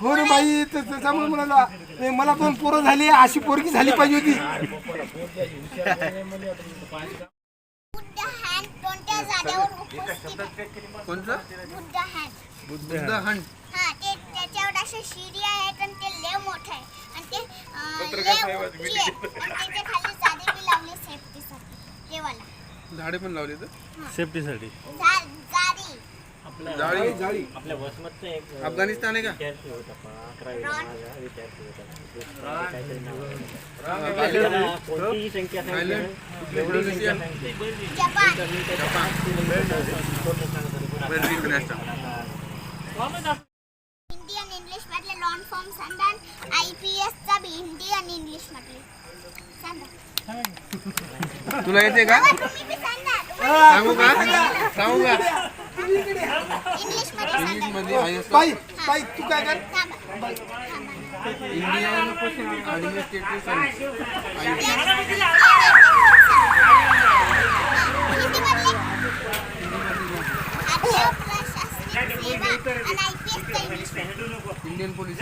हो रे बाई तर त्याच्यामुळे म्हणाला मला दोन पोरं झाली अशी पोरगी झाली पाहिजे होती. कोणतं? बुद्ध हँड हा त्याच्यावर असे शिडी आहेत आणि ते लेव मोठं आहे. आणि ते अं, लेव उंची आहे. आणि त्याच्याखाली जाळी बी लावली सेफ्टीसाठी लेवाला झाडे पण लावले तर? सेफ्टीसाठी जाळी जाळी जाळी आपल्या वसमतचं एक अफगाणिस्तान आहे का विद्यार्थी होता पहा, अकरावी रॉन. माझा विद्यार्थी होता ते काहीतरी नाव होतं. त्याला कोणतीही संख्या सांगितली थायलंड? ना, एवढी संख्या सांगितली. जपान तर मी त्याच्या आठ किलोमीटर पूर्ण सांगत होते. पण आता- इंटरनॅशनल हिंदी आणि इंग्लिश मधले लॉन फॉर्म सांगा आय पी एसचा बी हिंदी आणि इंग्लिश मधले सांगा तुला येते का बाबा, तुम्ही बी सांगा तुम्हाला सांगू का सांगू का इंग्लिशमध्ये मध्ये हायस्ट बाई बाई तू काय कर? इंडियन इंडियन पोलीस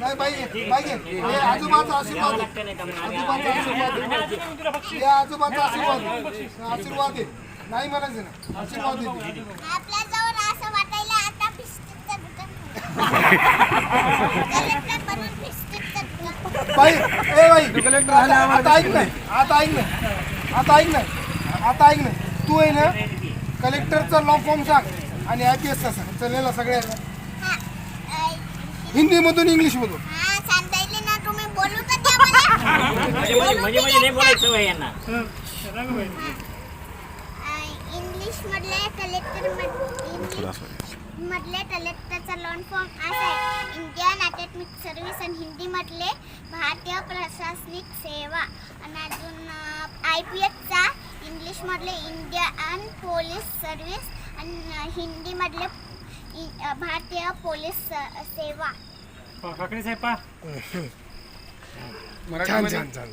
बाई बाई हे आजोबाचा आशीर्वाद आजोबाचा आजोबाचा आशीर्वाद आशीर्वाद आहे. नाही मला बाई ए बाई आता ऐक नाही आता ऐक नाही आता ऐक नाही आता ऐक नाही तू आहे ना कलेक्टरचा लॉ फॉर्म सांग आणि आय पी एसचा सांग. चलेला सगळ्या हिंदीमधून इंग्लिशमधून. म्हणजे म्हणजे इंग्लिश मधले कलेक्टर इंग्लिश मधले कलेक्टरचा लॉन फॉर्म असा आहे. इंडियन अकॅडमिक सर्व्हिस आणि हिंदी मधले भारतीय प्रशासनिक सेवा. आणि अजून आय पी एसचा इंग्लिश मधले इंडियन पोलीस सर्व्हिस आणि हिंदी मधले इ- अ, भारतीय पोलीस स- सेवा. मराठीमध्ये छान छान